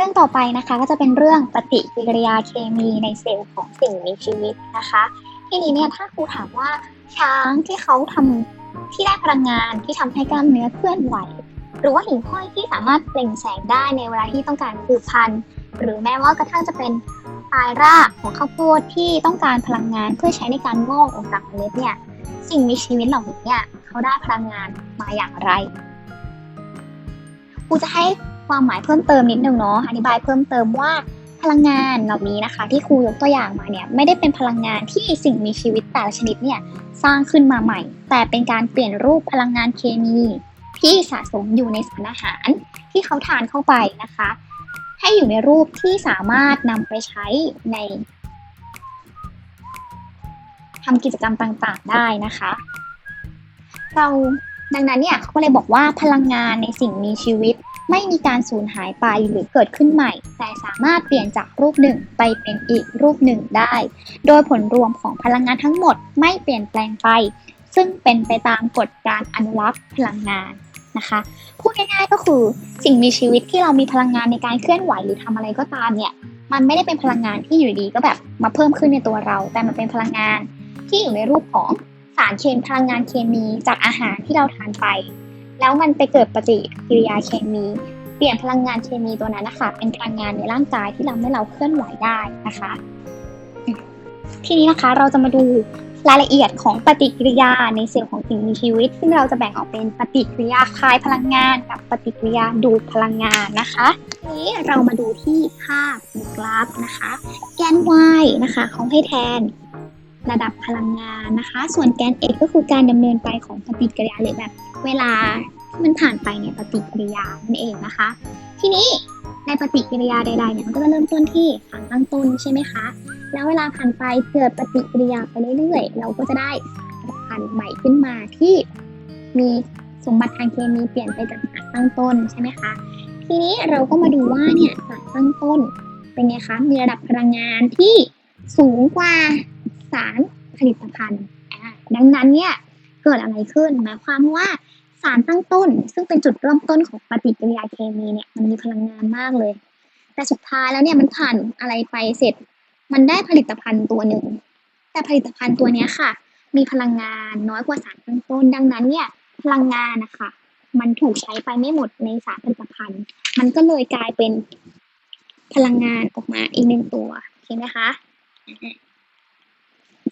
รื่องต่อไปนะคะก็จะเป็นเรื่องปฏิกิริยาเคมีในเซลล์ของสิ่งมีชีวิตนะคะ ทีนี้เนี่ยถ้าครูถามว่าช้างที่เขาทำที่ได้พลังงานที่ทำให้กล้ามเนื้อเคลื่อนไหว หรือว่าหิ่งห้อยที่สามารถเปล่งแสงได้ในเวลาที่ต้องการสืบพันธุ์หรือแม้ว่ากระทั่งจะเป็นปลายรากของข้าวโพดที่ต้องการพลังงานเพื่อใช้ในการงอกออกจากเมล็ดเนี่ยสิ่งมีชีวิตเหล่านี้เนี่ยเขาได้พลังงานมาอย่างไรครูจะให้ ความหมายเพิ่มเติมนิดนึงเนาะอธิบายเพิ่มเติมว่าพลังงานเหล่านี้นะคะ ที่ครูยกตัวอย่างมาเนี่ยไม่ได้เป็นพลังงานที่สิ่งมีชีวิตแต่ละชนิดเนี่ยสร้างขึ้นมาใหม่ แต่เป็นการเปลี่ยนรูปพลังงานเคมีที่สะสมอยู่ในสารอาหารที่เขาทานเข้าไปนะคะ ให้อยู่ในรูปที่สามารถนำไปใช้ในทำกิจกรรมต่างๆได้นะคะ เราดังนั้นเนี่ยเขาก็เลยบอกว่าพลังงานในสิ่งมีชีวิต ไม่มีการสูญหายไปหรือเกิดขึ้นใหม่ แต่สามารถเปลี่ยนจากรูปหนึ่งไปเป็นอีกรูปหนึ่งได้ โดยผลรวมของพลังงานทั้งหมดไม่เปลี่ยนแปลงไป ซึ่งเป็นไปตามกฎการอนุรักษ์พลังงานนะคะพูดง่ายๆก็คือสิ่งมีชีวิตที่เรามีพลังงานในการเคลื่อนไหวหรือทำอะไรก็ตามเนี่ยมันไม่ได้เป็นพลังงานที่อยู่ดีก็แบบมาเพิ่มขึ้นในตัวเรา แต่มันเป็นพลังงานที่อยู่ในรูปของสารเคมีพลังงานเคมีจากอาหารที่เราทานไป แล้วมันไปเกิดปฏิกิริยาเคมี เปลี่ยนพลังงานเคมีตัวนั้นนะคะเป็นพลังงานในร่างกายที่ทำให้เราเคลื่อนไหวได้นะคะ ทีนี้นะคะเราจะมาดูรายละเอียดของปฏิกิริยาในเซลล์ของสิ่งมีชีวิต ซึ่งเราจะแบ่งออกเป็นปฏิกิริยาคายพลังงานกับปฏิกิริยาดูดพลังงานนะคะทีนี้เรามาดูที่ภาพกราฟนะคะ แกน y นะคะเขาให้แทนระดับพลังงานนะคะ ส่วนแกน x ก็คือการดำเนินไปของปฏิกิริยาหรือแบบ เวลาที่มันผ่านไปเนี่ยปฏิกิริยานั่นเองนะคะ ทีนี้ในปฏิกิริยาใดๆเนี่ยมันก็จะเริ่มต้นที่สารตั้งต้นใช่ไหมคะ แล้วเวลาผ่านไปเกิดปฏิกิริยาไปเรื่อยๆ เราก็จะได้สารพันธุ์ใหม่ขึ้นมาที่มีสมบัติทางเคมีเปลี่ยนไปจากสารตั้งต้นใช่ไหมคะ ทีนี้เราก็มาดูว่าเนี่ยสารตั้งต้นเป็นไงคะมีระดับพลังงานที่สูงกว่าสารผลิตภัณฑ์ ดังนั้นเนี่ยเกิดอะไรขึ้นหมายความว่า สารตั้งต้น ซึ่งเป็นจุดเริ่มต้นของปฏิกิริยาเคมีเนี่ยมันมีพลังงานมากเลย แต่สุดท้ายแล้วเนี่ยมันผ่านอะไรไปเสร็จ มันได้ผลิตภัณฑ์ตัวหนึ่งแต่ผลิตภัณฑ์ตัวนี้ค่ะ มีพลังงานน้อยกว่าสารตั้งต้น ดังนั้นเนี่ยพลังงานนะคะมันถูกใช้ไปไม่หมดในสารผลิตภัณฑ์ มันก็เลยกลายเป็นพลังงานออกมาอีกหนึ่งตัวเห็นไหมคะ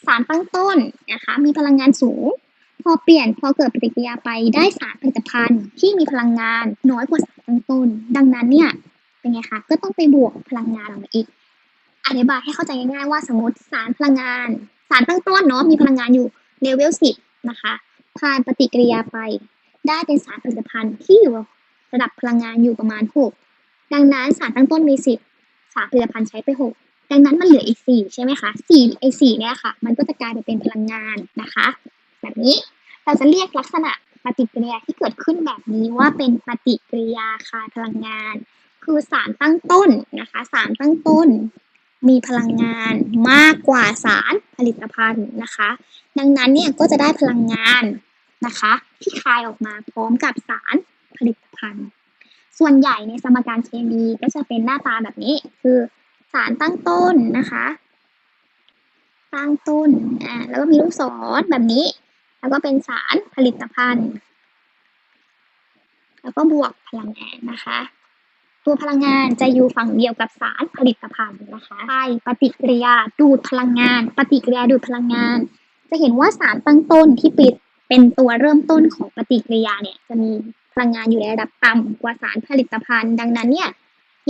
สารตั้งต้นนะคะมีพลังงานสูง พอเปลี่ยนพอเกิดปฏิกิริยาไปได้สารผลิตภัณฑ์ที่มีพลังงานน้อยกว่าสารตั้งต้น ดังนั้นเนี่ยเป็นไงคะก็ต้องไปบวกพลังงานออกมาอีก อธิบายให้เข้าใจง่ายๆว่าสมมติสารพลังงาน สารตั้งต้นเนาะมีพลังงานอยู่เลเวลสิบนะคะผ่านปฏิกิริยาไป ได้เป็นสารผลิตภัณฑ์ที่อยู่ระดับพลังงานอยู่ประมาณหกดังนั้นสารตั้งต้นมีสิบสารผลิตภัณฑ์ใช้ไปหกดังนั้นมันเหลืออีกสี่ใช่ไหมคะสี่ไอสี่เนี่ยค่ะ มันก็จะกลายไปเป็นพลังงานนะคะ แบบนี้ เราจะเรียกลักษณะปฏิกิริยาที่เกิดขึ้นแบบนี้ว่าเป็นปฏิกิริยาคายพลังงาน คือสารตั้งต้นนะคะสารตั้งต้น มีพลังงานมากกว่าสารผลิตภัณฑ์นะคะ ดังนั้นเนี่ยก็จะได้พลังงานนะคะ ที่คายออกมาพร้อมกับสารผลิตภัณฑ์ ส่วนใหญ่ในสมการเคมีก็จะเป็นหน้าตาแบบนี้ คือสารตั้งต้นนะคะ ตั้งต้นอ่าแล้วก็มีลูกศรแบบนี้ แล้วก็เป็นสารผลิตภัณฑ์ แล้วก็บวกพลังงานนะคะ ตัวพลังงานจะอยู่ฝั่งเดียวกับสารผลิตภัณฑ์นะคะใช่ปฏิกิริยาดูดพลังงาน ปฏิกิริยาดูดพลังงาน จะเห็นว่าสารตั้งต้นที่ปิดเป็นตัวเริ่มต้นของปฏิกิริยาเนี่ยจะมีพลังงานอยู่ในระดับต่ำกว่าสารผลิตภัณฑ์ ดังนั้นเนี่ย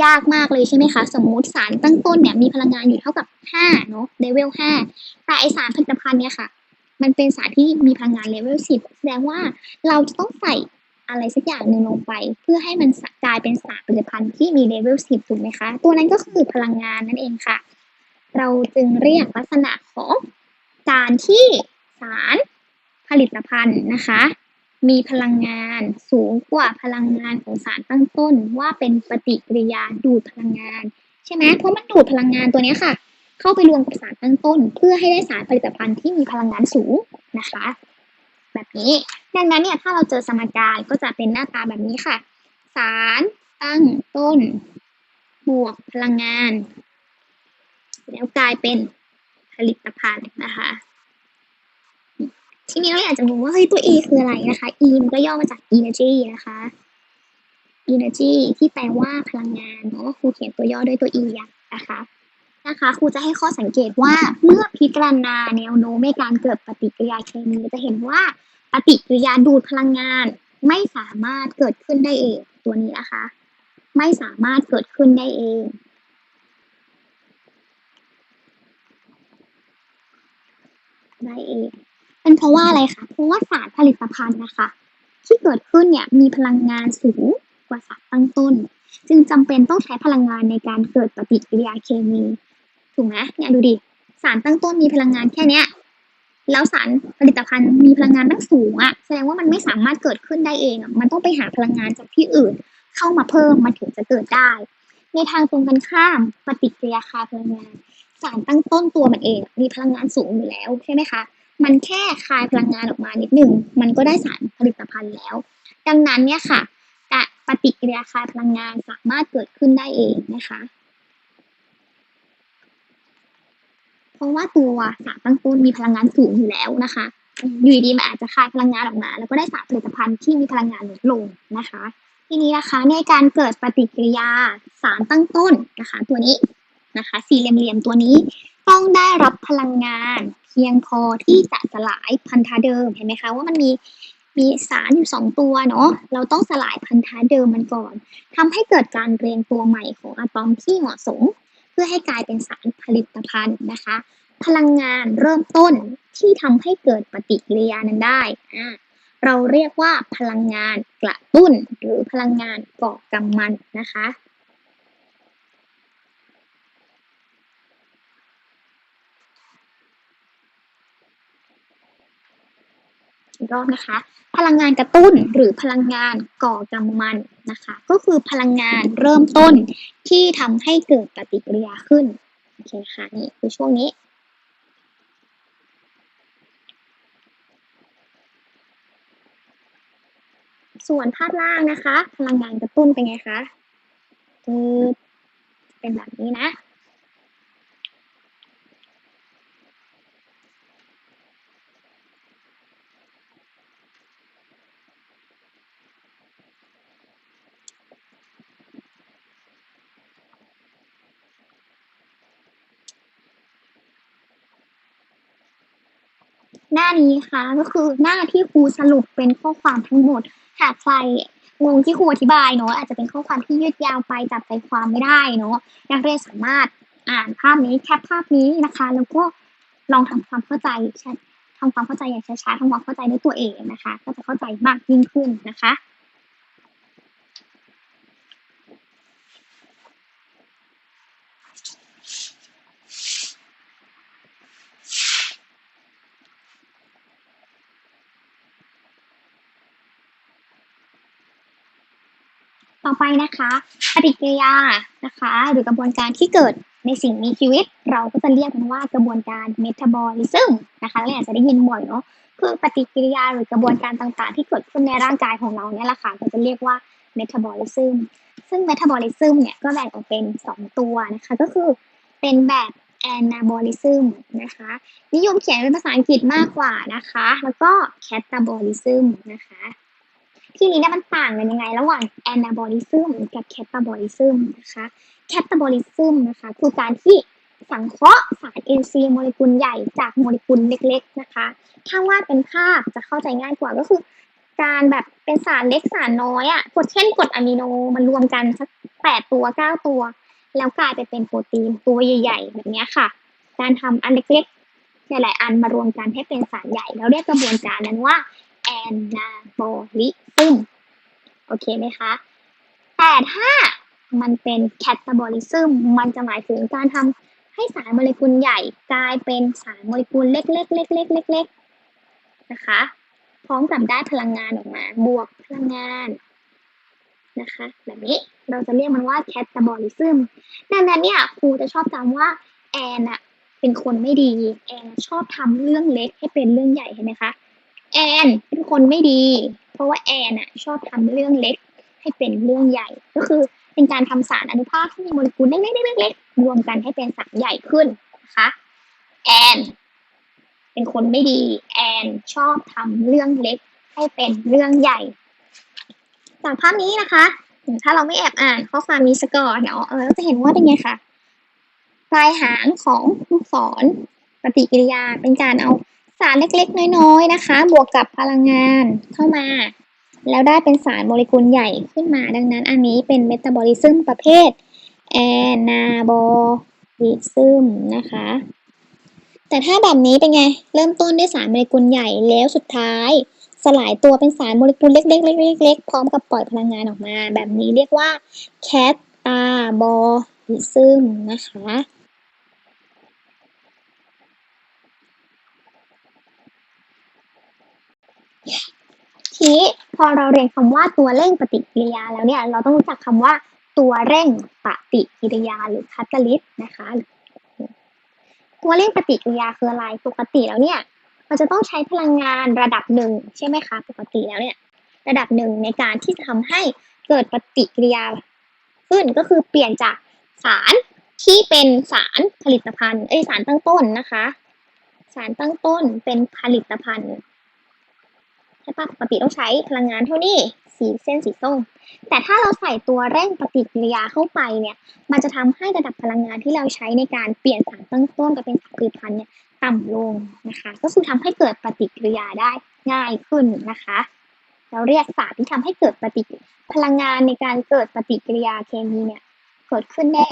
ยากมากเลยใช่ไหมคะ สมมุติสารตั้งต้นเนี่ยมีพลังงานอยู่เท่ากับ5เนาะเลเวล5แต่ไอสารผลิตภัณฑ์เนี่ยค่ะ มันเป็นสารที่มีพลังงานเลเวล10แสดงว่าเราจะต้องใส่อะไรสักอย่างหนึ่งลงไป เพื่อให้มันกลายเป็นสารผลิตภัณฑ์ที่มีเลเวล10ถูกไหมคะ ตัวนั้นก็คือพลังงานนั่นเองค่ะ เราจึงเรียกลักษณะของการที่สารผลิตภัณฑ์นะคะ มีพลังงานสูงกว่าพลังงานของสารตั้งต้น ว่าเป็นปฏิกิริยาดูดพลังงาน ใช่ไหมเพราะมันดูดพลังงานตัวนี้ค่ะ เข้าไปรวมกับสารตั้งต้น เพื่อให้ได้สารผลิตภัณฑ์ที่มีพลังงานสูงนะคะ แบบนี้ดังนั้นเนี่ยถ้าเราเจอสมการก็จะเป็นหน้าตาแบบนี้ค่ะ สารตั้งต้น บวกพลังงาน แล้วกลายเป็นผลิตภัณฑ์นะคะทีนี้เราอยากจะรู้ว่าเฮ้ยตัว E คืออะไรนะคะ E มันก็ย่อมาจาก energy นะคะ energy ที่แปลว่าพลังงานเนาะครูเขียนตัวย่อด้วยตัว E นะคะ นะคะครูจะให้ข้อสังเกตว่าเมื่อพิจารณาแนวโน้มในการเกิดปฏิกิริยาเคมีจะเห็นว่าปฏิกิริยาดูดพลังงานไม่สามารถเกิดขึ้นได้เองตัวนี้นะคะ ไม่สามารถเกิดขึ้นได้เอง ได้เองเป็นเพราะว่าอะไรคะเพราะว่าสารผลิตภัณฑ์นะคะ ที่เกิดขึ้นเนี่ยมีพลังงานสูงกว่าสารตั้งต้น จึงจำเป็นต้องใช้พลังงานในการเกิดปฏิกิริยาเคมี ถูกไหมเนี่ยดูดิสารตั้งต้นมีพลังงานแค่เนี้ยแล้วสารผลิตภัณฑ์มีพลังงานตั้งสูงอะแสดงว่ามันไม่สามารถเกิดขึ้นได้เองอะมันต้องไปหาพลังงานจากที่อื่น เข้ามาเพิ่มมันถึงจะเกิดได้ ในทางตรงกันข้ามปฏิกิริยาคาพลังงาน สารตั้งต้นตัวมันเอง มีพลังงานสูงอยู่แล้วใช่ไหมคะมันแค่คายพลังงานออกมานิดหนึ่งมันก็ได้สารผลิตภัณฑ์แล้ว ดังนั้นเนี่ยค่ะปฏิกิริยาคายพลังงานสามารถเกิดขึ้นได้เองนะคะ เพราะว่าตัวสารตั้งต้นมีพลังงานสูงอยู่แล้วนะคะ อยู่ดีมันอาจจะคายพลังงานออกมา แล้วก็ได้สารผลิตภัณฑ์ที่มีพลังงานลดลงนะคะ ทีนี้นะคะในการเกิดปฏิกิริยาสารตั้งต้นนะคะตัวนี้นะคะสี่เหลี่ยมๆตัวนี้ต้องได้รับพลังงานเพียงพอที่จะสลายพันธะเดิมเห็นไหมคะว่ามันมีมีสารอยู่สองตัวเนาะเราต้องสลายพันธะเดิมมันก่อนทำให้เกิดการเรียงตัวใหม่ของอะตอมที่เหมาะสม พื่อให้กลายเป็นสารผลิตภัณฑ์นะคะ พลังงานเริ่มต้นที่ทำให้เกิดปฏิกิริยานั้นได้เราเรียกว่าพลังงานกระตุ้นหรือพลังงานก่อกำมันนะคะ อีกรอบนะคะ พลังงานกระตุ้นหรือพลังงานก่อกำมันนะคะ ก็คือพลังงานเริ่มต้นที่ทำให้เกิดปฏิกิริยาขึ้นโอเคค่ะนี่คือช่วงนี้ส่วนธาตุล่างนะคะ พลังงานกระตุ้นเป็นไงคะคือเป็นแบบนี้นะ หน้านี้ค่ะก็คือหน้าที่ครูสรุปเป็นข้อความทั้งหมดหากใครงงที่ครูอธิบายเนาะอาจจะเป็นข้อความที่ยืดยาวไปจับใจความไม่ได้เนาะนักเรียนสามารถอ่านภาพนี้แคปภาพนี้นะคะ แล้วก็ลองทำความเข้าใจทำความเข้าใจอย่างช้าๆทำความเข้าใจด้วยตัวเองนะคะ ก็จะเข้าใจมากยิ่งขึ้นนะคะ ต่อไปนะคะปฏิกิริยานะคะ หรือกระบวนการที่เกิดในสิ่งมีชีวิต เราก็จะเรียกมันว่ากระบวนการเมตาบอลิซึมนะคะเราอาจจะได้ยินบ่อยเนาะคือปฏิกิริยาหรือกระบวนการต่างๆ ที่เกิดขึ้นในร่างกายของเราเนี่ยแหละค่ะเราจะเรียกว่าเมตาบอลิซึมซึ่งเมตาบอลิซึมเนี่ยก็แบ่งออกเป็น 2 ตัวนะคะ ก็คือเป็นแบบแอนนาบอลิซึมนะคะนิยมเขียนเป็นภาษาอังกฤษมากกว่านะคะ แล้วก็แคตาบอลิซึมนะคะ ทีนี้เนี่ยมันต่างกันยังไง ระหว่าง anabolism กับ catabolism นะคะ catabolism นะคะคือการที่สังเคราะห์สารเอนไซม์โมเลกุลใหญ่จากโมเลกุลเล็ก ๆ นะคะ ถ้าวาดเป็นภาพจะเข้าใจง่ายกว่าก็คือ การแบบเป็นสารเล็กสารน้อยอะ่ะกดเช่นกรดอะมิโนมันรวมกันสักแปดตัวเก้าตัว แล้วกลายไปเป็นโปรตีนตัวใหญ่ ๆ แบบนี้ค่ะ การทำอันเล็กๆหลายๆอันมารวมกันให้เป็นสารใหญ่ แล้วเรียกกระบวนการนั้นว่า anabolism โตึ้มโอเคไหมคะ แต่ถ้ามันเป็น catabolism มันจะหมายถึงการทำให้สารโมเลกุลใหญ่กลายเป็นสารโมเลกุลเล็กๆๆๆๆๆนะคะ พร้อมกับได้พลังงานออกมา บวกพลังงานนะคะแบบนี้เราจะเรียกมันว่า catabolism ดังนั้นเนี่ยครูจะชอบจำว่าแอนอะเป็นคนไม่ดี แอนชอบทำเรื่องเล็กให้เป็นเรื่องใหญ่เห็นไหมคะ แอนเป็นคนไม่ดี เพราะว่าแอนอะชอบทำเรื่องเล็กให้เป็นเรื่องใหญ่ ก็คือเป็นการทำสารอนุภาคที่มีโมเลกุลเล็กๆๆๆรวมกันให้เป็นสารใหญ่ขึ้นนะคะแอนเป็นคนไม่ดี แอนชอบทำเรื่องเล็กให้เป็นเรื่องใหญ่จากภาพนี้นะคะ ถ้าเราไม่แอบอ่านข้อความนี้สก่อนเนาะเออจะเห็นว่าเป็นไงคะปลายหางของลูกศรปฏิกิริยาเป็นการเอา สารเล็กๆ น้อยๆนะคะ บวกกับพลังงานเข้ามา แล้วได้เป็นสารโมเลกุลใหญ่ขึ้นมา ดังนั้นอันนี้เป็นเมตาบอลิซึมประเภทแอนาบอลิซึมนะคะ แต่ถ้าแบบนี้เป็นไง เริ่มต้นด้วยสารโมเลกุลใหญ่แล้วสุดท้ายสลายตัวเป็นสารโมเลกุลเล็กๆๆๆๆพร้อมกับปล่อยพลังงานออกมา แบบนี้เรียกว่าแคตตาบอลิซึมนะคะ ทีนี้พอเราเรียนคำว่าตัวเร่งปฏิกิริยาแล้วเนี่ยเราต้องรู้จักคำว่าตัวเร่งปฏิกิริยาหรือคาตาลิสนะคะ ตัวเร่งปฏิกิริยาคืออะไรปกติแล้วเนี่ยมันจะต้องใช้พลังงานระดับหนึ่งใช่ไหมคะ ปกติแล้วเนี่ยระดับหนึ่งในการที่จะทำให้เกิดปฏิกิริยาขึ้นก็คือเปลี่ยนจากสารที่เป็นสารผลิตภัณฑ์เอ้ยสารตั้งต้นนะคะ สารตั้งต้นเป็นผลิตภัณฑ์ ช่ปะปกติต้องใช้พลังงานเท่านี้สีเส้นสีส้มแต่ถ้าเราใส่ตัวเร่งปฏิกิริยาเข้าไปเนี่ย มันจะทำให้ระดับพลังงานที่เราใช้ในการเปลี่ยนสารตั้งต้นไปเป็นสารผลิตภัณฑ์เนี่ยต่ำลงนะคะ ก็คือทำให้เกิดปฏิกิริยาได้ง่ายขึ้นนะคะ เราเรียกสารที่ทำให้เกิดปฏิพลังงานในการเกิดปฏิกิริยาเคมีเนี่ยเกิดขึ้นได้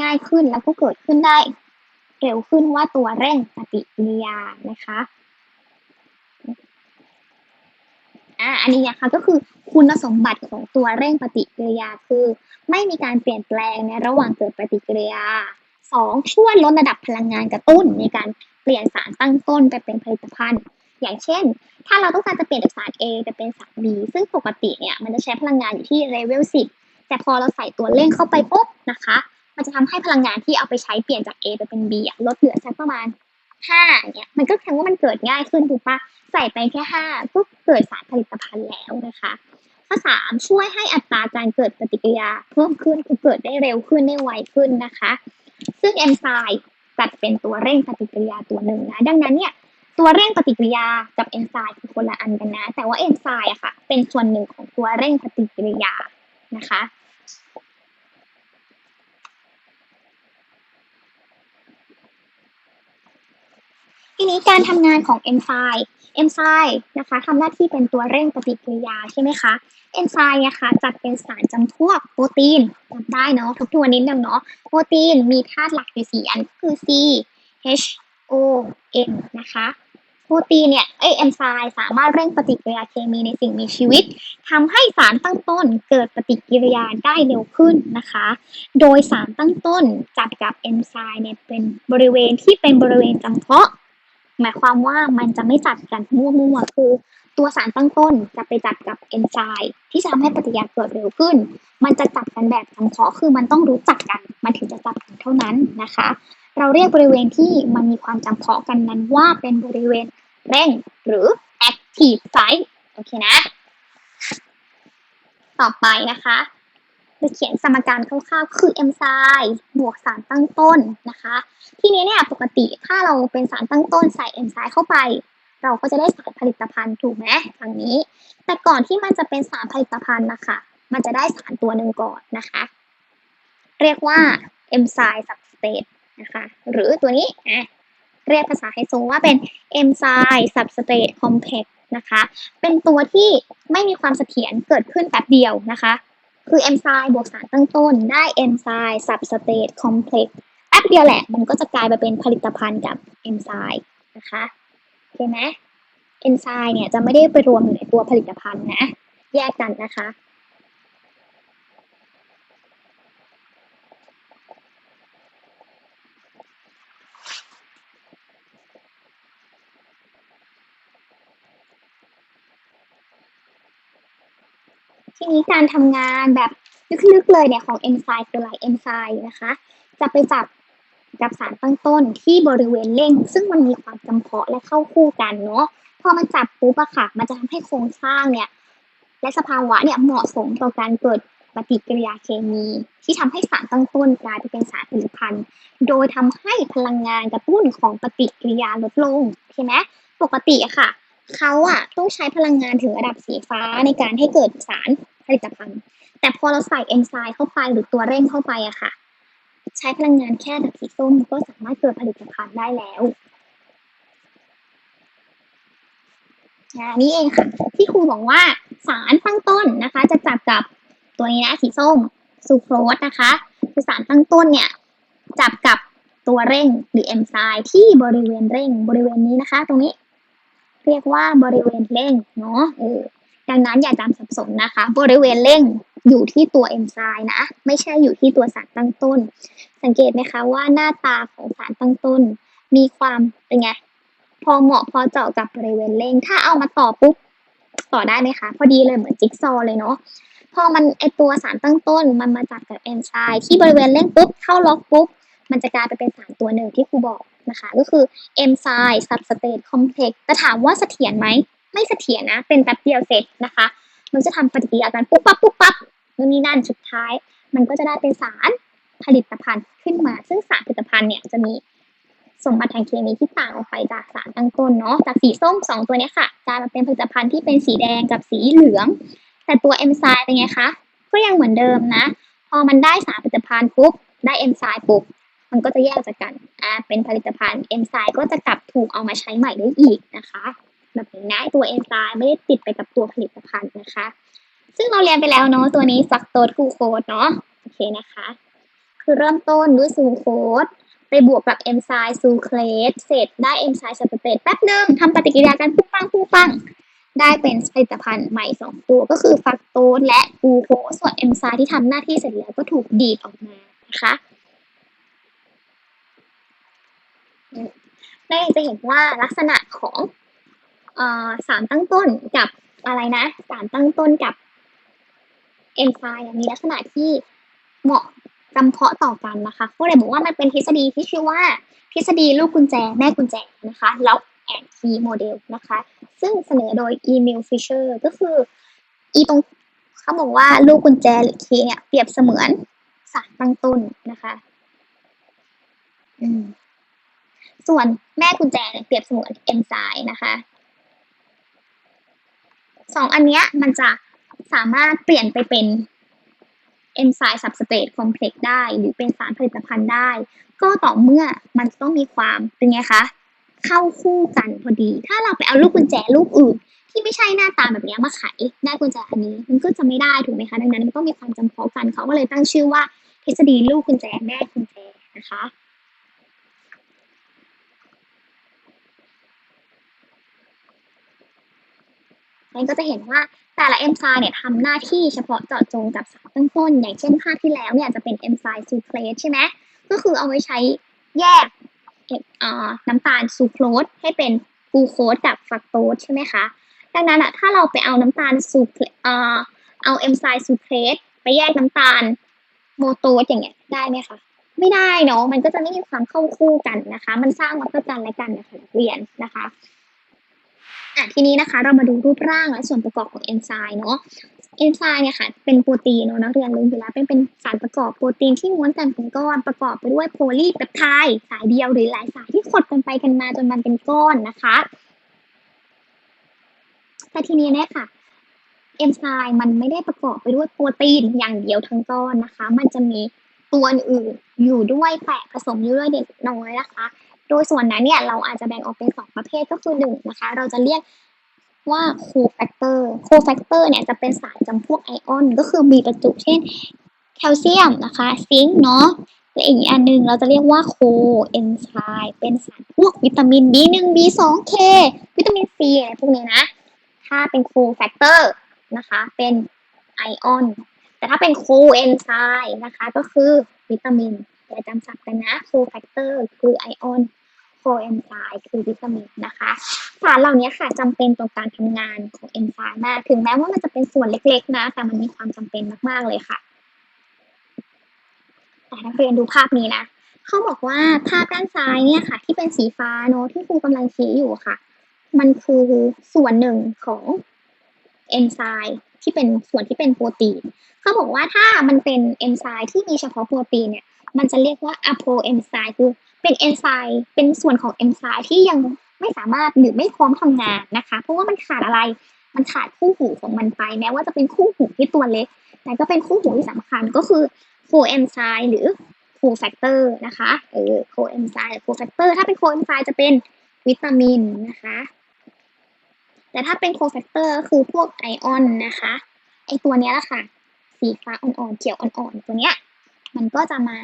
ง่ายขึ้นแล้วก็เกิดขึ้นได้ เร็วขึ้นว่าตัวเร่งปฏิกิริยานะคะ อ่าอันนี้นะคะก็คือคุณสมบัติของตัวเร่งปฏิกิริยาคือ ไม่มีการเปลี่ยนแปลงในระหว่างเกิดปฏิกิริยาสองช่วยลดระดับพลังงานกระตุ้นในการเปลี่ยนสารตั้งต้นไปเป็นผลิตภัณฑ์ อย่างเช่น ถ้าเราต้องการจะเปลี่ยนจากสาร A ไปเป็นสาร B ซึ่งปกติเนี่ยมันจะใช้พลังงานอยู่ที่เลเวล10 แต่พอเราใส่ตัวเร่งเข้าไปปุ๊บนะคะ มันจะทำให้พลังงานที่เอาไปใช้เปลี่ยนจาก A ไปเป็น B ลดเหลือสักประมาณ 5เนี่ยมันก็แสดงว่ามันเกิดง่ายขึ้นถูกปะใส่ไปแค่5ก็เกิดสารผลิตภัณฑ์แล้วนะคะข้อ3ช่วยให้อัตราการเกิดปฏิกิริยาเพิ่มขึ้นคือเกิดได้เร็วขึ้นได้ไวขึ้นนะคะ ซึ่งเอนไซม์จัดเป็นตัวเร่งปฏิกิริยาตัวหนึ่งนะดังนั้นเนี่ยตัวเร่งปฏิกิริยากับเอนไซม์คือคนละอันกันนะ แต่ว่าเอนไซม์อะค่ะเป็นส่วนหนึ่งของตัวเร่งปฏิกิริยานะคะ ทีนี้การทำงานของเอนไซม์เอนไซม์นะคะทำหน้าที่เป็นตัวเร่งปฏิกิริยาใช่ไหมคะเอนไซม์นี่ยค่ะจัดเป็นสารจำพวกโปรตีนจำได้เนาะทบทวนนิดนึงเนาะโปรตีนมีธาตุหลักอยู่สี่อันก็คือ C H O N นะคะโปรตีนเนี่ยเอเอนไซม์สามารถเร่งปฏิกิริยาเคมีในสิ่งมีชีวิตทำให้สารตั้งต้นเกิดปฏิกิริยาได้เร็วขึ้นนะคะ โดยสารตั้งต้นจัดกับเอนไซม์เนี่ยเป็นบริเวณที่เป็นบริเวณจำเพาะ หมายความว่ามันจะไม่จัดกันมั่วๆคือตัวสารตั้งต้นจะไปจัดกับเอนไซม์ที่จะทำให้ปฏิกิริยาเกิดเร็วขึ้น มันจะจัดกันแบบจำเพาะคือมันต้องรู้จักกัน มันถึงจะจัดกันเท่านั้นนะคะ เราเรียกบริเวณที่มันมีความจำเพาะกันนั้นว่าเป็นบริเวณเร่งหรือ active site โอเคนะ ต่อไปนะคะ จะเขียนสมการคร่าวๆ คือเอนไซม์บวกสารตั้งต้นนะคะ ทีนี้เนี่ยปกติถ้าเราเป็นสารตั้งต้นใส่เอนไซม์เข้าไป เราก็จะได้สารผลิตภัณฑ์ถูกไหมทางนี้ แต่ก่อนที่มันจะเป็นสารผลิตภัณฑ์นะคะ มันจะได้สารตัวหนึ่งก่อนนะคะ เรียกว่าเอนไซม์ซับสเตตนะคะหรือตัวนี้อะเรียกภาษาไฮโซว่าเป็นเอนไซม์ซับสเตตคอมเพล็กซ์นะคะ เป็นตัวที่ไม่มีความเสถียรเกิดขึ้นแป๊บเดียวนะคะ คือเอนไซม์บวกสารตั้งต้น ได้เอนไซม์ซับสเตตคอมเพล็กซ์แป๊บเดียวแหละมันก็จะกลายไปเป็นผลิตภัณฑ์กับเอนไซม์นะคะเห็นไหมเอนไซม์เนี่ยจะไม่ได้ไปรวมอยู่ในตัวผลิตภัณฑ์นะ แยกกันนะคะ ทีนี้การทำงานแบบลึกๆเลยเนี่ยของเอนไซม์คืออะไรเอนไซม์นะคะ จะไปจับกับสารตั้งต้นที่บริเวณเร่ง ซึ่งมันมีความจำเพาะและเข้าคู่กันเนาะพอมันจับปุ๊บอะค่ะ มันจะทำให้โครงสร้างเนี่ย และสภาวะเนี่ยเหมาะสมต่อการเกิดปฏิกิริยาเคมี ที่ทำให้สารตั้งต้นกลายไปเป็นสารผลิตภัณฑ์ โดยทำให้พลังงานกระตุ้นของปฏิกิริยาลดลงใช่ไหมปกติอะค่ะ เขาอะต้องใช้พลังงานถึงระดับสีฟ้าในการให้เกิดสารผลิตภัณฑ์ แต่พอเราใส่เอนไซม์เข้าไปหรือตัวเร่งเข้าไปอะค่ะ ใช้พลังงานแค่ระดับสีส้มก็สามารถเกิดผลิตภัณฑ์ได้แล้วนี่เองค่ะ ที่ครูบอกว่าสารตั้งต้นนะคะ จะจับกับตัวนี้นะสีส้มซูโครสนะคะ คือสารตั้งต้นเนี่ยจับกับตัวเร่งหรือเอนไซม์ที่บริเวณเร่งบริเวณนี้นะคะ ตรงนี้ เรียกว่าบริเวณเร่งเนาะเออดังนั้นอย่าจำสับสนนะคะ บริเวณเร่งอยู่ที่ตัวเอนไซม์นะ ไม่ใช่อยู่ที่ตัวสารตั้งต้น สังเกตไหมคะว่าหน้าตาของสารตั้งต้น มีความเป็นไง พอเหมาะพอเจาะกับบริเวณเร่ง ถ้าเอามาต่อปุ๊บต่อได้ไหมคะ พอดีเลยเหมือนจิ๊กซอเลยเนาะพอมันไอตัวสารตั้งต้นมันมาจับกับเอนไซม์ที่บริเวณเร่งปุ๊บเข้าล็อกปุ๊บมันจะกลายไปเป็นสารตัวหนึ่งที่ครูบอก นะคะ ก็คือเอนไซม์ซับสเตตคอมเพล็กซ์แต่ถามว่าเสถียรไหม ไม่เสถียรนะ เป็นแป๊บเดียวเสร็จนะคะ มันจะทำปฏิกิริยากันปุ๊บปั๊บปุ๊บปั๊บนู่นนี่นั่นสุดท้าย มันก็จะได้เป็นสารผลิตภัณฑ์ขึ้นมา ซึ่งสารผลิตภัณฑ์เนี่ยจะมีสมบัติทางเคมีที่ต่างออกไปจากสารตั้งต้นเนาะ จากสีส้มสองตัวนี้ค่ะกลายมาเป็นผลิตภัณฑ์ที่เป็นสีแดงกับสีเหลือง แต่ตัวเอนไซม์เป็นไงคะ ก็ยังเหมือนเดิมนะ พอมันได้สารผลิตภัณฑ์ปุ๊บ ได้เอนไซม์ปุ๊บ มันก็จะแยกจากกันอ่าเป็นผลิตภัณฑ์เอนไซม์ก็จะกลับถูกเอามาใช้ใหม่ได้อีกนะคะแบบนี้นะตัวเอนไซม์ไม่ได้ติดไปกับตัวผลิตภัณฑ์นะคะ ซึ่งเราเรียนไปแล้วเนาะตัวนี้ซักโตสูโคดเนาะโอเคนะคะ คือเริ่มต้นด้วยซูโคสไปบวกกับเอนไซม์ซูเครสเสร็จได้เอนไซม์สเตเตตแป๊บหนึ่งทำปฏิกิริยากันปุ๊บปังปุ๊บปังได้เป็นผลิตภัณฑ์ใหม่สองตัวก็คือฟักโตสและกูโคสส่วนเอนไซม์ที่ทำหน้าที่เสร็จแล้วก็ถูกดีดออกมานะคะ ได้จะเห็นว่าลักษณะของอสารตั้งต้นกับอะไรนะ สารตั้งต้นกับเอนไซม์มีลักษณะที่เหมาะจำเพาะต่อกันนะคะก็เลยบอกว่ามันเป็นทฤษฎีที่ชื่อว่าทฤษฎีลูกกุญแจแม่กุญแจนะคะแล้วแอนคีโมเดลนะคะ ซึ่งเสนอโดยอีมิลฟิชเชอร์ก็คืออีตรงเขาบอกว่าลูกกุญแจหรือคีเนี่ยเปรียบเสมือนสารตั้งต้นนะคะ อืม ส่วนแม่กุญแจเนี่ยเปรียบเสมือนเอนไซม์นะคะสองอันเนี้ยมันจะสามารถเปลี่ยนไปเป็นเอนไซม์ซับสเตตคอมเพล็กซ์ได้หรือเป็นสารผลิตภัณฑ์ได้ ก็ต่อเมื่อมันต้องมีความเป็นไงคะ เข้าคู่กันพอดี ถ้าเราไปเอาลูกกุญแจลูกอื่น ที่ไม่ใช่หน้าตาแบบนี้มาไขได้กุญแจอันนี้ มันก็จะไม่ได้ถูกไหมคะ ดังนั้นมันต้องมีความจำเพาะกันเขาก็เลยตั้งชื่อว่าทฤษฎีลูกกุญแจแม่กุญแจนะคะ นั่นก็จะเห็นว่าแต่ละเอนไซม์เนี่ยทำหน้าที่เฉพาะเจาะจงกับสารตั้งต้น อย่างเช่นภาพที่แล้วเนี่ยจะเป็นเอนไซม์ซูเครสใช่ไหมก็คือเอาไว้ใช้แยกน้ำตาลซูโครสให้เป็นกูโคสกับฟักโตสใช่ไหมคะ ดังนั้นอะถ้าเราไปเอาน้ำตาลซูเอาเอนไซม์ซูเครสไปแยกน้ำตาลโมโตสอย่างเงี้ยได้ไหมคะไม่ได้เนาะมันก็จะไม่มีความเข้าคู่กันนะคะ มันสร้างวัฏจักรและกันนะคะเรียนนะคะ อะทีนี้นะคะ เรามาดูรูปร่างและส่วนประกอบของเอนไซม์เนาะเอนไซม์เนี่ยค่ะเป็นโปรตีนเนาะนักเรียนรู้อยู่แล้วเป็นเป็นสารประกอบโปรตีนที่ม้วนกันเป็นก้อนประกอบไปด้วยโพลีเปปไทด์สายเดียวหรือหลายสายที่ขดกันไปกันมาจนมันเป็นก้อนนะคะแต่ทีนี้เนี่ยค่ะเอนไซม์มันไม่ได้ประกอบไปด้วยโปรตีนอย่างเดียวทั้งก้อนนะคะ มันจะมีตัวอื่นอยู่ด้วยแปะผสมอยู่ด้วยเด็กน้อยนะคะ โดยส่วนนั้นเนี่ยเราอาจจะแบ่งออกเป็นสองประเภทก็คือหนึ่งนะคะเราจะเรียกว่าโคแฟกเตอร์โคแฟกเตอร์เนี่ยจะเป็นสารจำพวกไอออน ก็คือมีประจุเช่นแคลเซียมนะคะซิงค์เนาะและอีกอันหนึ่งเราจะเรียกว่าโคเอนไซม์เป็นสารพวกวิตามิน B1 B2K วิตามิน C อะไรพวกนี้นะ ถ้าเป็นโคแฟกเตอร์นะคะเป็นไอออน แต่ถ้าเป็นโคเอนไซม์นะคะก็คือวิตามินอย่าจำสับกันนะโคแฟกเตอร์คือไอออน โคเอนไซม์คือวิตามินนะคะ สารเหล่านี้ค่ะจำเป็นต่อการทำงานของเอนไซม์มาก ถึงแม้ว่ามันจะเป็นส่วนเล็กๆนะ แต่มันมีความจำเป็นมากๆเลยค่ะ แต่นักเรียนดูภาพนี้นะเขาบอกว่าภาพด้านซ้ายเนี่ยค่ะ ที่เป็นสีฟ้าเนาะที่ครูกำลังชี้อยู่ค่ะ มันคือส่วนหนึ่งของเอนไซม์ที่เป็นส่วนที่เป็นโปรตีนเขาบอกว่าถ้ามันเป็นเอนไซม์ที่มีเฉพาะโปรตีนเนี่ยมันจะเรียกว่าอะโพเอนไซม์คือ เป็นเอนไซม์เป็นส่วนของเอนไซม์ที่ยังไม่สามารถหรือไม่พร้อมทำงานนะคะ เพราะว่ามันขาดอะไร มันขาดคู่หูของมันไป แม้ว่าจะเป็นคู่หูที่ตัวเล็ก แต่ก็เป็นคู่หูที่สำคัญก็คือโคเอนไซม์หรือโคแฟกเตอร์นะคะเออโคเอนไซม์หรือโคแฟกเตอร์ถ้าเป็นโคเอนไซม์จะเป็นวิตามินนะคะ แต่ถ้าเป็นโคแฟกเตอร์คือพวกไอออนนะคะไอตัวเนี้ยแหละค่ะ สีฟ้าอ่อนๆเขียวอ่อนๆตัวเนี้ยมันก็จะมา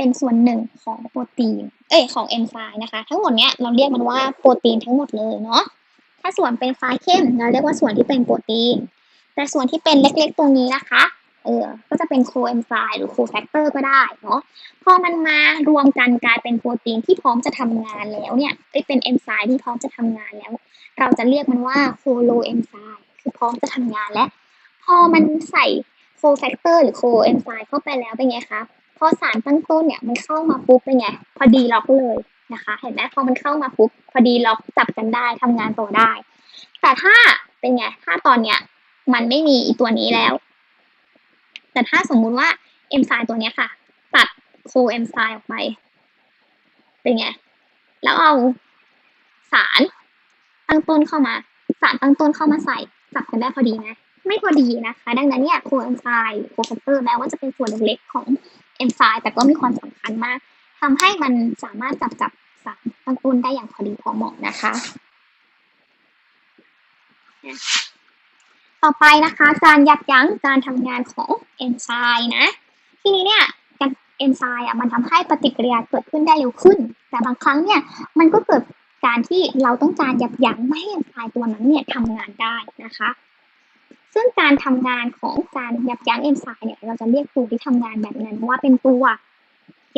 เป็นส่วนหนึ่งของโปรตีน เอ้ยของเอนไซม์นะคะ ทั้งหมดเนี้ยเราเรียกมันว่าโปรตีนทั้งหมดเลยเนาะ ถ้าส่วนเป็นฟ้าเข้มเราเรียกว่าส่วนที่เป็นโปรตีน แต่ส่วนที่เป็นเล็กๆตรงนี้นะคะ เออ ก็จะเป็นโคเอนไซม์หรือโคแฟกเตอร์ก็ได้เนาะ พอมันมารวมกันกลายเป็นโปรตีนที่พร้อมจะทำงานแล้วเนี่ยเป็นเอนไซม์ที่พร้อมจะทำงานแล้ว เราจะเรียกมันว่าโคโลเอนไซม์ คือพร้อมจะทำงานแล้ว พอมันใส่โคแฟกเตอร์หรือโคเอนไซม์เข้าไปแล้วเป็นไงคะ พอสารตั้งต้นเนี่ยมันเข้ามาปุ๊บเป็นไง พอดีล็อกเลยนะคะ เห็นไหมพอมันเข้ามาปุ๊บพอดีล็อกจับกันได้ทำงานต่อได้ แต่ถ้าเป็นไง ถ้าตอนเนี้ยมันไม่มีตัวนี้แล้ว แต่ถ้าสมมุติว่าเอนไซม์ตัวเนี้ยค่ะ ตัดโคเอนไซม์ออกไป เป็นไง แล้วเอาสารตั้งต้นเข้ามา สารตั้งต้นเข้ามาใส่จับกันได้พอดีไหมไม่พอดีนะคะ ดังนั้นเนี่ยโคเอนไซม์โคแฟกเตอร์แม้ว่าจะเป็นส่วนเล็กๆของ อนไซม์แต่ก็มีความสำคัญมากทำให้มันสามารถจับกับสารตั้งต้นได้อย่างพอดีพอเหมาะนะคะ ต่อไปนะคะการยับยั้งการทำงานของเอนไซม์นะ ทีนี้เนี่ยการเอนไซม์อะมันทำให้ปฏิกิริยาเกิดขึ้นได้เร็วขึ้น แต่บางครั้งเนี่ยมันก็เกิดการที่เราต้องการยับยั้งไม่ให้เอนไซม์ตัวนั้นเนี่ยทำงานได้นะคะ ซึ่งการทำงานของการยับยั้งเอนไซม์เนี่ยเราจะเรียกตัวที่ทำงานแบบนั้นว่าเป็นตัว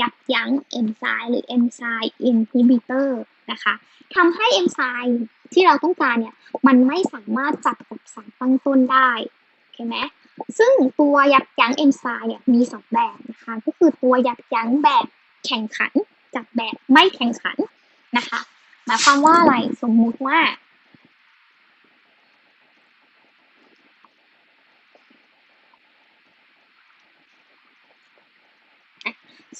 ยับยั้งเอนไซม์หรือเอนไซม์อินฮิบิเตอร์นะคะทำให้เอนไซม์ที่เราต้องการเนี่ยมันไม่สามารถจับกับสารตั้งต้นได้โอเคไหมซึ่งตัวยับยั้งเอนไซม์เนี่ยมีสองแบบนะคะก็คือตัวยับยั้งแบบแข่งขันกับแบบไม่แข่งขันนะคะหมายความว่าอะไรสมมุติว่า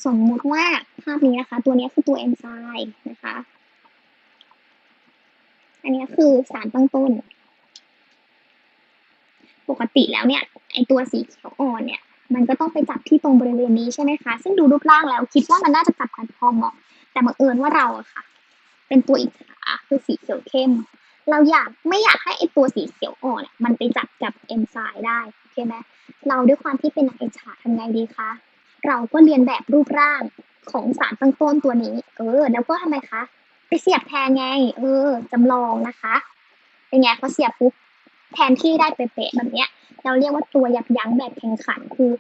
สมมุติว่าภาพนี้นะคะ ตัวนี้คือตัวเอนไซม์นะคะ อันนี้คือสารตั้งต้น ปกติแล้วเนี่ยไอตัวสีเขียวอ่อนเนี่ย มันก็ต้องไปจับที่ตรงบริเวณนี้ใช่ไหมคะ ซึ่งดูรูปร่างแล้วคิดว่ามันน่าจะจับกันพอเหมาะ แต่บังเอิญว่าเราอะค่ะ เป็นตัวอิจฉาคือสีเขียวเข้ม เราอยากไม่อยากให้ไอตัวสีเขียวอ่อนมันไปจับกับเอนไซม์ได้โอเคไหมเราด้วยความที่เป็นนักอิจฉาทำไงดีคะ เราก็เรียนแบบรูปร่างของสารตั้งต้นตัวนี้ เออ แล้วก็ทำไมคะ ไปเสียบแทนไง เออจำลองนะคะ เป็นไงพอเสียบปุ๊บแทนที่ได้เป๊ะๆแบบเนี้ย เราเรียกว่าตัวยับยั้งแบบแข่งขันคือ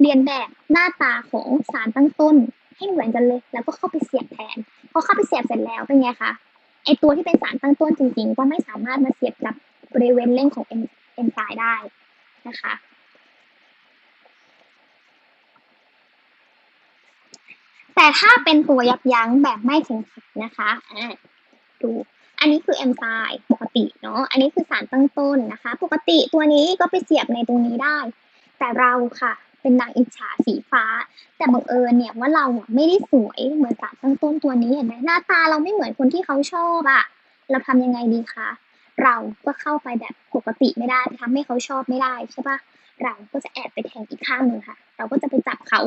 เรียนแบบหน้าตาของสารตั้งต้น ให้เหมือนกันเลย แล้วก็เข้าไปเสียบแทนพอเข้าไปเสียบเสร็จแล้วเป็นไงคะไอตัวที่เป็นสารตั้งต้นจริงๆ ก็ไม่สามารถมาเสียบกับบริเวณเร่งของเอนไซม์ได้นะคะ แต่ถ้าเป็นตัวยับยั้งแบบไม่แข่งขันนะคะอ่าดูอันนี้คือเอนไซม์ปกติเนาะ อันนี้คือสารตั้งต้นนะคะ ปกติตัวนี้ก็ไปเสียบในตรงนี้ได้ แต่เราค่ะ เป็นนางอิจฉาสีฟ้า แต่บังเอิญเนี่ยว่าเราไม่ได้สวยเหมือนสารตั้งต้นตัวนี้เห็นไหมหน้าตาเราไม่เหมือนคนที่เขาชอบอะเราทำยังไงดีคะ เราก็เข้าไปแบบปกติไม่ได้ทำให้เขาชอบไม่ได้ใช่ปะเราก็จะแอบไปแทงอีกข้างหนึ่งค่ะ เราก็จะไปจับเขา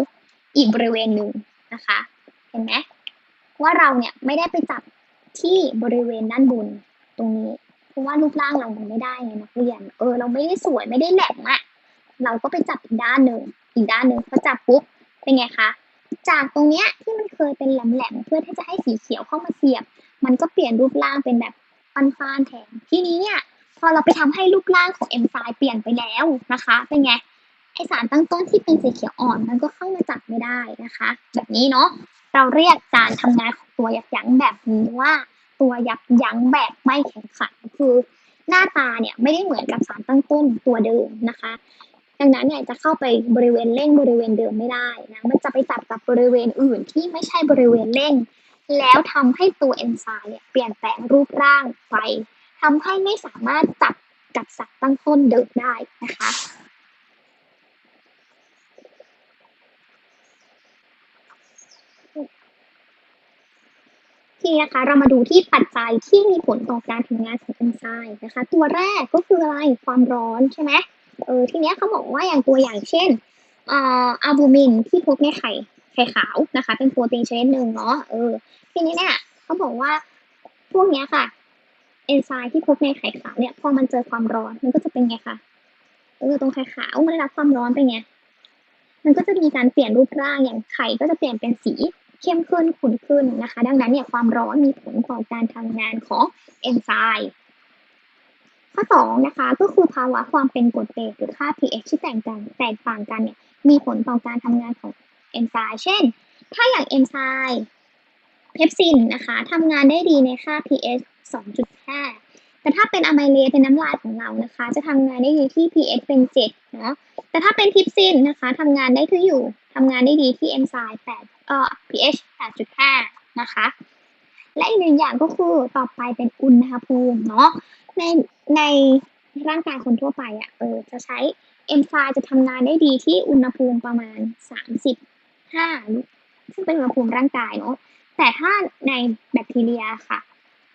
อีกบริเวณหนึ่ง นะคะ เห็นไหมว่าเราเนี่ยไม่ได้ไปจับที่บริเวณด้านบนตรงนี้เพราะว่ารูปร่างเรามันไม่ได้ไงนักเรียน เออ เราไม่ได้สวยไม่ได้แหลมอะเราก็ไปจับอีกด้านหนึ่งอีกด้านหนึ่งพอจับปุ๊บเป็นไงคะจากตรงเนี้ยที่มันเคยเป็นแหลมๆเพื่อที่จะให้สีเขียวเข้ามาเสียบ มันก็เปลี่ยนรูปร่างเป็นแบบฟ้านๆแทนทีนี้เนี่ยพอเราไปทำให้รูปร่างของเอนไซม์เปลี่ยนไปแล้วนะคะเป็นไง อสารตั้งต้นที่เป็นสีเขียวอ่อนมันก็เข้ามาจับไม่ได้นะคะ แบบนี้เนาะเราเรียกการทำงานของตัวยับยั้งแบบนี้ว่า ตัวยับยั้งแบบไม่แข่งขันคือหน้าตาเนี่ยไม่ได้เหมือนกับสารตั้งต้นตัวเดิมนะคะ ดังนั้นเนี่ยจะเข้าไปบริเวณเร่งบริเวณเดิมไม่ได้นะมันจะไปจับกับบริเวณอื่นที่ไม่ใช่บริเวณเร่ง แล้วทำให้ตัวเอนไซม์เนี่ยเปลี่ยนแปลงรูปร่างไปทำให้ไม่สามารถจับกับสารตั้งต้นเดิมได้นะคะ ทีนี้นะคะเรามาดูที่ปัจจัยที่มีผลต่อการทำงานของเอนไซม์นะคะ ตัวแรกก็คืออะไรความร้อนใช่ไหมเออทีเนี้ยเขาบอกว่าอย่างตัวอย่างเช่นเอ่ออัลบูมินที่พบในไข่ไข่ขาวนะคะ เป็นโปรตีนชนิดหนึ่งเนาะเออทีนี้เนี่ยเขาบอกว่าพวกเนี้ยค่ะเอนไซม์ที่พบในไข่ขาวเนี่ยพอมันเจอความร้อนมันก็จะเป็นไงคะเออตรงไข่ขาวมันได้รับความร้อนเป็นไงมันก็จะมีการเปลี่ยนรูปร่างอย่างไข่ก็จะเปลี่ยนเป็นสี เข้มขึ้นขุ่นขึ้นนะคะ ดังนั้นเนี่ยความร้อนมีผลต่อการทำงานของเอนไซม์ข้อสองนะคะก็คือภาวะความเป็นกรดเบสหรือค่า pH ที่แตกต่างแตกต่างกันเนี่ยมีผลต่อการทำงานของเอนไซม์เช่น ถ้าอย่างเอนไซม์เพปซินนะคะทำงานได้ดีในค่า pH 2.5 แต่ถ้าเป็นอะไมเลสในน้ำลายของเรานะคะ จะทำงานได้ดีที่ pH เป็น7เนาะแต่ถ้าเป็นทิปซินนะคะทำงานได้ที่อยู่ทำงานได้ดีที่เอนไซม์8 เอ่อ pH 8.5 นะคะ และอีกหนึ่งอย่างก็คือต่อไปเป็นอุณหภูมิเนาะในในร่างกายคนทั่วไปอะ่ะเออจะใช้เอนไซม์จะทำงานได้ดีที่อุณหภูมิประมาณ 35 ซึ่งเป็นอุณหภูมิร่างกายเนาะแต่ถ้าในแบคทีเรียค่ะ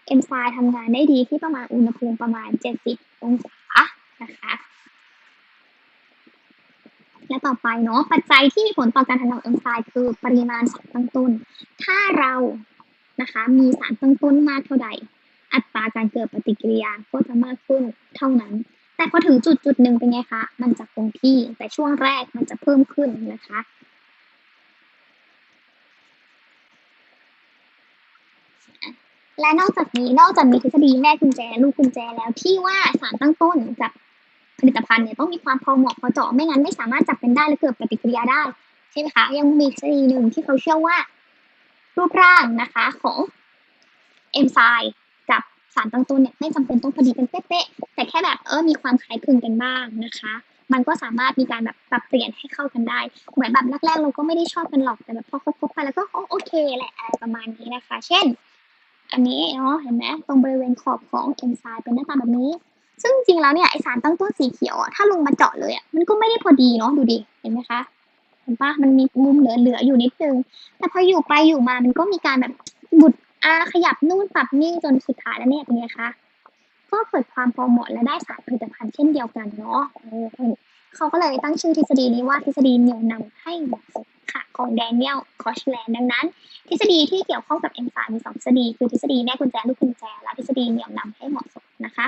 เอนไซม์ทำงานได้ดีที่ประมาณอุณหภูมิประมาณ 70 องศานะคะ และต่อไปเนาะปัจจัยที่มีผลต่อการทำงานองเอนไซม์คือปริมาณสารตั้งต้น ถ้าเรานะคะมีสารตั้งต้นมากเท่าใด อัตราการเกิดปฏิกิริยาก็จะมากขึ้นเท่านั้น แต่พอถึงจุดจุดหนึ่งเป็นไงคะ มันจะคงที่แต่ช่วงแรกมันจะเพิ่มขึ้นนะคะและนอกจากนี้นอกจากมีทฤษฎีแม่กุญแจ ลูกกุญแจแล้วที่ว่าสารตั้งต้นกับ ผลิตภัณฑ์เนี่ยต้องมีความพอเหมาะพอเจาะไม่งั้นไม่สามารถจับเป็นได้และเกิดปฏิกิริยาได้ใช่ไหมคะยังมีทฤษฎีหนึ่งที่เขาเชื่อว่า รูปร่างนะคะของเอนไซม์กับสารตั้งต้นเนี่ยไม่จำเป็นต้องพอดีกันเป๊ะๆแต่แค่แบบเออมีความคล้ายคลึงกันบ้างนะคะ มันก็สามารถมีการแบบปรับเปลี่ยนให้เข้ากันได้ เหมือนแบบแรกๆเราก็ไม่ได้ชอบกันหรอกแต่แบบพอคบๆไปแล้วก็อ๋อโอเคแหละอะไรประมาณนี้นะคะ เช่น อันนี้เนาะเห็นไหมตรงบริเวณขอบของเอนไซม์เป็นหน้าตาแบบนี้ ซึ่งจริงแล้วเนี่ยไอสารตั้งต้นสีเขียวอะถ้าลงมาเจาะเลยอะมันก็ไม่ได้พอดีเนาะดูดิเห็นไหมคะเห็นปะมันมีมุมเหลือๆอยู่นิดนึง แต่พออยู่ไปอยู่มามันก็มีการแบบบุดอาขยับนู่นปรับนี่จนสุดท้ายแล้วเนี่ยเป็นไงคะก็เกิดความพอเหมาะและได้สารผลิตภัณฑ์เช่นเดียวกันเนาะเออเขาก็เลยตั้งชื่อทฤษฎีนี้ว่าทฤษฎีเหนี่ยวนำให้เหมาะสมค่ะของแดเนียลคอชแลนด์ดังนั้น ทฤษฎีที่เกี่ยวข้องกับเอนไซม์มีสองทฤษฎีคือทฤษฎีแม่กุญแจลูกกุญแจและทฤษฎีเหนี่ยวนำให้เหมาะสมนะคะ